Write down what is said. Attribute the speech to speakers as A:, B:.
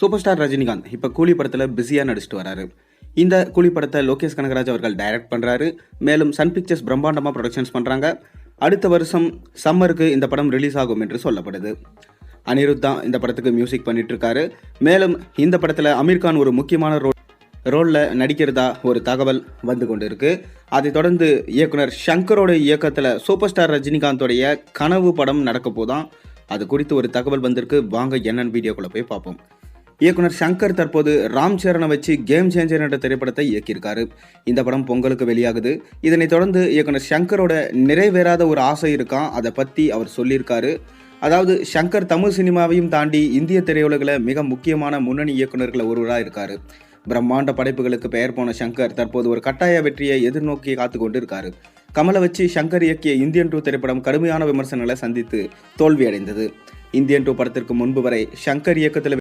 A: Super star Rajinikanth இப்போ கூலி படத்தில் பிஸியாக நடிச்சிட்டு வராரு. இந்த கூலி படத்தை லோகேஷ் கனகராஜ் அவர்கள் டைரக்ட் பண்ணுறாரு மேலும் சன் பிக்சர்ஸ் பிரம்மாண்டமாக ப்ரொடக்ஷன்ஸ் பண்ணுறாங்க அடுத்த வருஷம் சம்மருக்கு இந்த படம் ரிலீஸ் ஆகும் என்று சொல்லப்படுது. அனிருத் தான் இந்த படத்துக்கு மியூசிக் பண்ணிகிட்ருக்காரு மேலும் இந்த படத்தில் அமீர்கான் ஒரு முக்கியமான ரோல் ரோலில் நடிக்கிறதா ஒரு தகவல் வந்து கொண்டு இருக்கு அதைத் தொடர்ந்து இயக்குனர் ஷங்கரோட இயக்கத்தில் சூப்பர் ஸ்டார் ரஜினிகாந்தோடைய கனவு படம் நடக்க போதான். அது குறித்து ஒரு தகவல் வந்திருக்கு. வாங்க என்னன்னு வீடியோக்குள்ளே போய் பார்ப்போம். இயக்குனர் சங்கர் தற்போது ராம் சரணை வச்சு கேம் சேஞ்சர் என்ற திரைப்படத்தை இயக்கியிருக்காரு. இந்த படம் பொங்கலுக்கு வெளியாகுது. இதனைத் தொடர்ந்து இயக்குனர் சங்கரோட நிறைவேறாத ஒரு ஆசை இருக்கான் அதை பற்றி அவர் சொல்லியிருக்காரு. அதாவது ஷங்கர் தமிழ் சினிமாவையும் தாண்டி இந்திய திரையுலகில் மிக முக்கியமான முன்னணி இயக்குனர்களில் ஒருவராக இருக்காரு. பிரம்மாண்ட படைப்புகளுக்கு பெயர் போன சங்கர் தற்போது ஒரு கட்டாய வெற்றியை எதிர்நோக்கி காத்து கொண்டு இருக்காரு கமலை வச்சு ஷங்கர் இயக்கிய இந்தியன் டூ திரைப்படம் கடுமையான விமர்சனங்களை சந்தித்து தோல்வியடைந்தது. இந்தியன் டூ படத்திற்கு முன்பு வரை சங்கர் இயக்கத்தில்